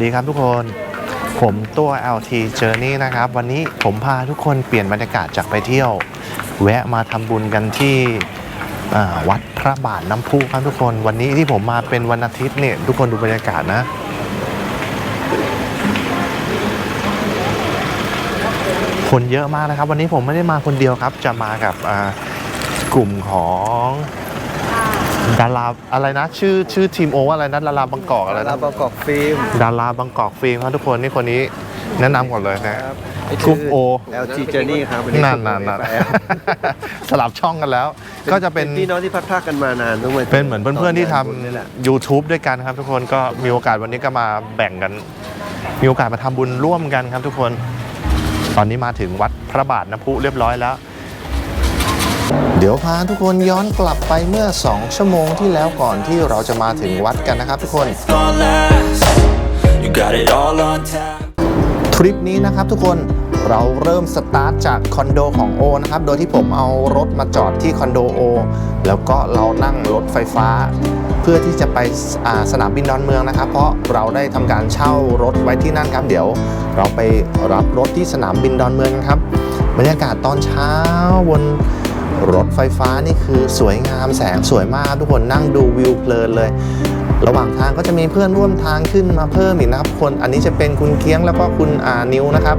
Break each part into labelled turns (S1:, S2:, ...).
S1: วัสดีครับทุกคน ผมตัว LT Journey นะครับ วันนี้ผมพาทุกคนเปลี่ยนบรรยากาศจากไปเที่ยว แวะมาทำบุญกันที่วัดพระบาทน้ำพุครับทุกคน วันนี้ที่ผมมาเป็นวันอาทิตย์เนี่ยทุกคนดูบรรยากาศนะ คนเยอะมากนะครับ วันนี้ผมไม่ได้มาคนเดียวครับ จะมากับกลุ่มของ ดาราอะไรนะ ชื่อชื่อทีมโอว่าอะไรนะดาราบางกอกอะไร
S2: ลา
S1: นะ
S2: ประกอบฟิล์ม
S1: ดาราบางกอกฟิล์มครับทุกคนนี่คนนี้แนะนำก่อนเลยนะ
S2: ครับ
S1: กรุ๊ปโอ
S2: LG Journey ครับ
S1: นั่นนั่นนั่นสลับช่องกันแล้ว ก็จะเป็น
S2: พี่น้องที่พัดพรากกันมานานต้องมา
S1: เป็นเหมือนเพื่อนๆที่ท
S2: นี่แหละำ
S1: YouTube ด้วยกันครับ ทุกคนก็มีโอกาสวันนี้ก็มาแบ่งกัน มีโอกาสมาทำบุญร่วมกันครับทุกคน ตอนนี้มาถึงวัดพระบาทน้ำพุเรียบร้อยแล้ว เดี๋ยวพาทุกคนย้อนกลับไปเมื่อ 2 ชั่วโมงที่แล้วก่อนที่เราจะมาถึงวัดกันนะครับทุกคน
S3: last.
S1: ทริปนี้นะครับทุกคนเราเริ่มสตาร์ทจากคอนโดของโอนะครับ โดยที่ผมเอารถมาจอดที่คอนโดโอ แล้วก็เรานั่งรถไฟฟ้า เพื่อที่จะไปสนามบินดอนเมืองนะครับ เพราะเราได้ทำการเช่ารถไว้ที่นั่นครับ เดี๋ยวเราไปรับรถที่สนามบินดอนเมืองครับ บรรยากาศตอนเช้าบน รถไฟฟ้านี่คือสวยงามแสงสวยมากทุกคนนั่งดูวิวเพลินเลย ระหว่างทางก็จะมีเพื่อนร่วมทางขึ้นมาเพิ่มอีกนะครับคนอันนี้จะเป็นคุณเคียงแล้วก็คุณอานิวนะครับ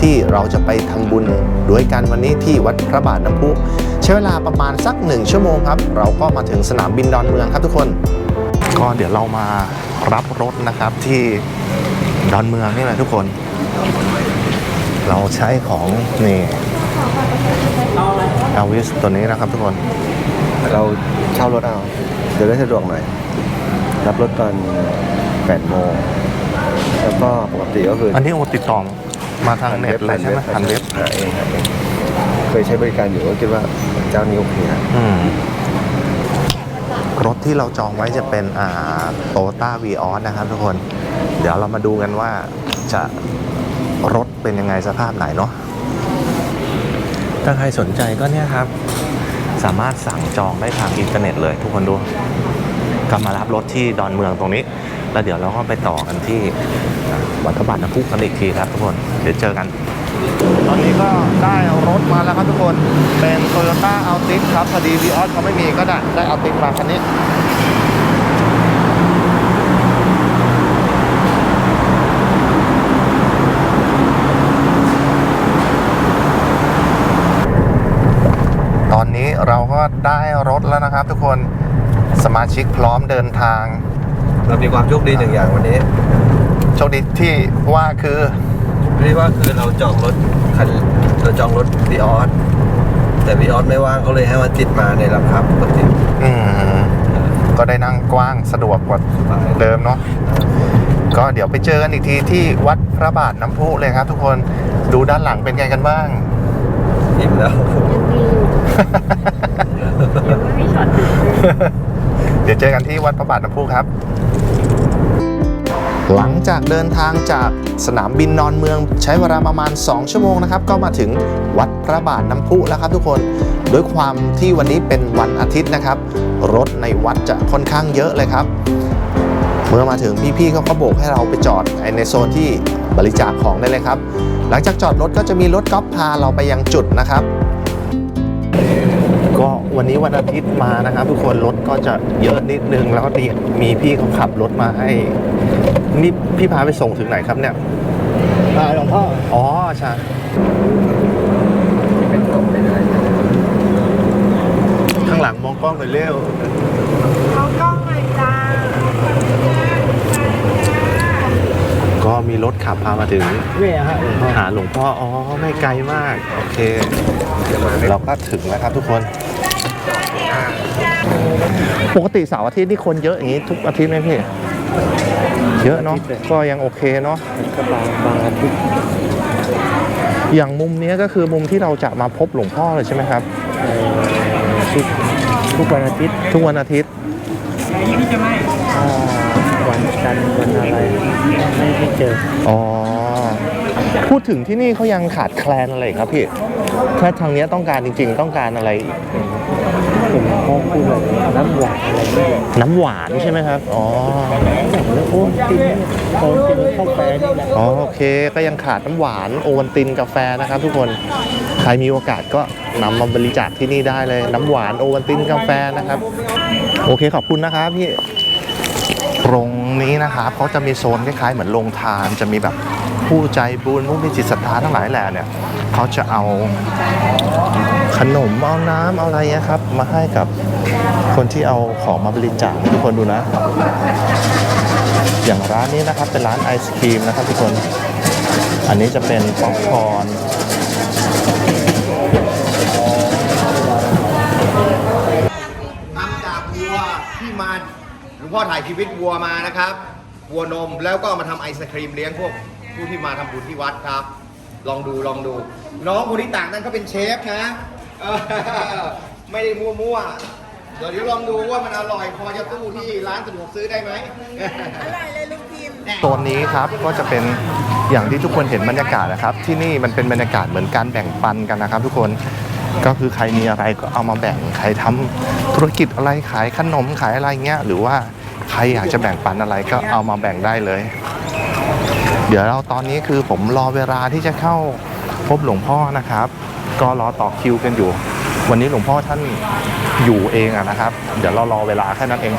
S1: ที่เราจะไปทำบุญด้วยกันวันนี้ที่วัดพระบาทน้ำพุใช้เวลาประมาณสักหนึ่งชั่วโมงครับ เราก็มาถึงสนามบินดอนเมืองครับทุกคน ก็เดี๋ยวเรามารับรถนะครับที่ดอนเมืองนี่แหละทุกคน เราใช้ของนี่ อวิสตัวนี้นะครับทุกคน
S2: เราเช่ารถเอาเดี๋ยวได้สะดวกหน่อย รับรถตอน8โมงแล้วก็ปกติก็คือ
S1: อันนี้โอติดต่อมาทางเน็ตเลยใช่ไหมทางเว็บ
S2: หาเองหาเองเคยใช้บริการอยู่ก็คิดว่าเจ้านี้โอเคนะ
S1: อืมรถที่เราจองไว้จะเป็นอ่าโตต้าวีออสนะครับทุกคน เดี๋ยวเรามาดูกันว่าจะรถเป็นยังไงสภาพไหนเนาะ ถ้าใครสนใจก็เนี่ยครับ สามารถสั่งจองได้ทางอินเทอร์เน็ตเลยทุกคนดูก็มารับรถที่ดอนเมืองตรงนี้ แล้วเดี๋ยวเราก็ไปต่อกันที่วัดพระบาทน้ำพุกันอีกทีครับทุกคนเดี๋ยวเจอกัน ตอนนี้ก็ได้รถมาแล้วครับทุกคนเป็น Toyota Altis ครับพอดี v ีออสเขาไม่มีก็ได้ได้ Altis มาชั้นนี้ เราก็ได้รถแล้วนะครับ ทุกคนสมาชิกพร้อมเดินทาง
S2: เรามีความโชคดีหนึ่งอย่างวันนี้
S1: โชคดีที่ว่าคือ
S2: เรียกว่าคือเราจองรถคันเราจองรถวีออสแต่วีออสไม่ว่างเขาเลยให้มาติดมาในราคาปกติ
S1: อืมก็ได้นั่งกว้างสะดวกกว่าเดิมเนาะก็เดี๋ยวไปเจอกันอีกทีที่วัดพระบาทน้ำพุเลยครับ ทุกคนดูด้านหลังเป็นไงกันบ้าง
S2: อิ่มแล้ว
S1: เดี๋ยวเจอกันที่วัดพระบาทน้ำพุครับ หลังจากเดินทางจากสนามบินนอนเมืองใช้เวลาประมาณ 2 ชั่วโมงนะครับ ก็มาถึงวัดพระบาทน้ำพุแล้วครับทุกคนด้วยความที่วันนี้เป็นวันอาทิตย์นะครับ รถในวัดจะค่อนข้างเยอะเลยครับเมื่อมาถึงพี่ๆเขาก็โบกให้เราไปจอดในโซนที่บริจาคของได้เลยครับ หลังจากจอดรถก็จะมีรถกอล์ฟพาเราไปยังจุดนะครับ วันนี้วันอาทิตย์มานะครับทุกคนรถก็จะเยอะนิดนึงแล้วก็ดีมีพี่เขาขับรถมาให้นี่พี่พาไปส่งถึงไหนครับเนี่ย
S2: มาหลวงพ่อ
S1: อ๋อใช่
S2: เป็นตรงไปเลย
S1: ข้างหลังมองกล้องหน่อยเร็ว
S4: เอากล้องหน่อยจ้า
S1: ก็มีรถขับพามาถึง
S2: นี่ฮะหลวงพ่อ
S1: หาหลวงพ่ออ๋อไม่ไกลมาก โอเค เราก็ถึงแล้วครับทุกคน ปกติเสาร์อาทิตย์นี่คนเยอะอย่างนี้ทุกอาทิตย์ไหมพี่ เยอะเนาะ ก็ยังโอเคเนาะ
S2: ก็บางบางอาทิตย์
S1: อย่างมุมเนี้ยก็คือมุมที่เราจะมาพบหลวงพ่อเลยใช่ไหมครับ
S2: ทุกทุกวันอาทิตย์
S1: ทุกวันอาทิตย์
S2: อ่า วันจันทร์วันอะไรไม่ได้เจอ
S1: อ๋อ พูดถึงที่นี่เขายังขาดแคลนอะไรอีกครับพี่ถ้าทางเนี้ยต้องการจริง ๆ ต้องการอะไรอีก
S2: ผมพอพูดแบบน้ำหวานอะไรนี่
S1: น้ำหวานใช่ไหมครับ อ๋อ
S2: แล้วโอ้กินโอ้กินข้าวแฟนี่แหละ
S1: อ๋อโอเคก็ยังขาดน้ำหวานโอวัลตินกาแฟนะครับ ทุกคนใครมีโอกาสก็นำมาบริจาคที่นี่ได้เลย น้ำหวานโอวัลตินกาแฟนะครับ โอเคขอบคุณนะครับพี่ ตรงนี้นะครับเขาจะมีโซนคล้ายๆเหมือนโรงทานจะมีแบบผู้ใจบุญผู้มีจิตศรัทธาทั้งหลายแหล่เนี่ยเขาจะเอาขนมเอาน้ำเอาอะไรเงี้ยครับ มาให้กับคนที่เอาของมาบริจาคทุกคนดูนะ อย่างร้านนี้นะครับเป็นร้านไอศครีมนะครับทุกคน อันนี้จะเป็นป๊อปคอร์น
S5: ลวงพ่อถ่ายชีวิตวัวมานะครับ วัวนมแล้วก็มาทำไอศครีมเลี้ยงพวกผู้ที่มาทำบุญที่วัดครับ ลองดูลองดู น้องคนที่ต่างนั้นก็เป็นเชฟนะเออไม่ได้มั่วๆเดี๋ยวเดี๋ยวลองดูว่ามันอร่อยพอจะตู้ที่ร้านสะดวกซื้อได้ไหม
S4: อร่อยเลยลุงพิมพ์
S1: โซนนี้ครับก็จะเป็นอย่างที่ทุกคนเห็นบรรยากาศนะครับ ที่นี่มันเป็นบรรยากาศเหมือนการแบ่งปันกันนะครับ ทุกคน ก็คือใครมีอะไรก็เอามาแบ่งใครทำธุรกิจอะไรขายขนมขายอะไรเงี้ยหรือว่าใครอยากจะแบ่งปันอะไรก็เอามาแบ่งได้เลย เดี๋ยวเราตอนนี้คือผมรอเวลาที่จะเข้าพบหลวงพ่อนะครับ ก็รอต่อคิวกันอยู่ วันนี้หลวงพ่อท่านอยู่เองอะนะครับ เดี๋ยวเรารอเวลาแค่นั้นเอง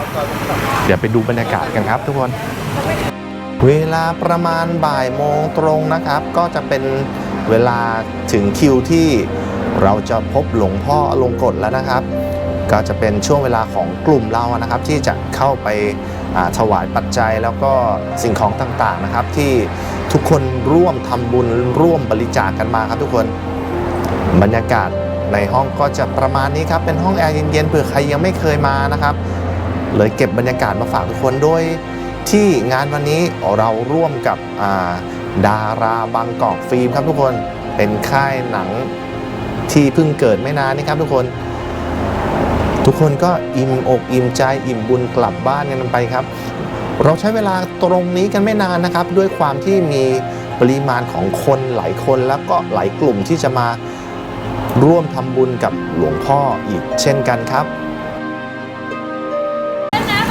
S1: เดี๋ยวไปดูบรรยากาศกันครับทุกคน เวลาประมาณบ่ายโมงตรงนะครับ ก็จะเป็นเวลาถึงคิวที่ เราจะพบหลวงพ่อลงกฎแล้วนะครับ ก็จะเป็นช่วงเวลาของกลุ่มเรานะครับ ที่จะเข้าไปถวายปัจจัยแล้วก็สิ่งของต่างๆนะครับ ที่ทุกคนร่วมทำบุญร่วมบริจาคกันมาครับทุกคนบรรยากาศในห้องก็จะประมาณนี้ครับ เป็นห้องแอร์เย็นๆเผื่อใครยังไม่เคยมานะครับ เลยเก็บบรรยากาศมาฝากทุกคนโดยที่งานวันนี้เราร่วมกับาดาราบางกอกฟิล์มครับทุกคนเป็นค่ายหนัง ที่เพิ่งเกิดไม่นานนี่ครับทุกคน ทุกคนก็อิ่มอกอิ่มใจอิ่มบุญกลับบ้านกันไปครับ เราใช้เวลาตรงนี้กันไม่นานนะครับ ด้วยความที่มีปริมาณของคนหลายคนแล้วก็หลายกลุ่มที่จะมาร่วมทำบุญกับหลวงพ่ออีกเช่นกันครับ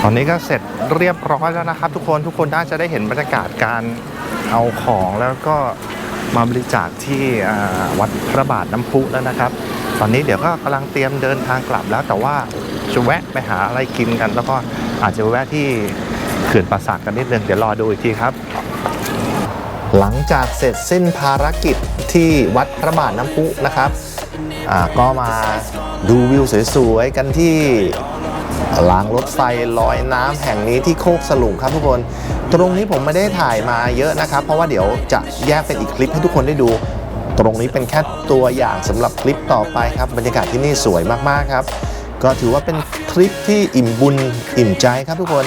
S1: ตอนนี้ก็เสร็จเรียบร้อยแล้วนะครับ ทุกคนทุกคนน่าจะได้เห็นบรรยากาศการเอาของแล้วก็ มาบริจาคที่วัดพระบาทน้ำพุแล้วนะครับ ตอนนี้เดี๋ยวก็กำลังเตรียมเดินทางกลับแล้วแต่ว่าจะแวะไปหาอะไรกินกัน แล้วก็อาจจะแวะที่เขื่อนป่าสักกันนิดนึงเดี๋ยวรอดูอีกทีครับ หลังจากเสร็จสิ้นภารกิจที่วัดพระบาทน้ำพุนะครับก็มาดูวิวสวยๆกันที่ รางรถไฟลอยน้ำแห่งนี้ที่โคกสลุงครับทุกคน ตรงนี้ผมไม่ได้ถ่ายมาเยอะนะครับ เพราะว่าเดี๋ยวจะแยกเป็นอีกคลิปให้ทุกคนได้ดู ตรงนี้เป็นแค่ตัวอย่างสำหรับคลิปต่อไปครับ บรรยากาศที่นี่สวยมากๆครับ ก็ถือว่าเป็นคลิปที่อิ่มบุญอิ่มใจครับทุกคน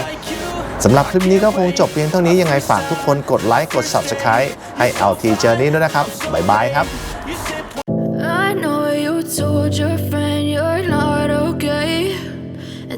S1: สำหรับคลิปนี้ก็คงจบเพียงเท่านี้ยังไงฝากทุกคนกดไลค์กด Subscribe ให้ LT Journey ด้วยนะครับ บ๊ายบายครับ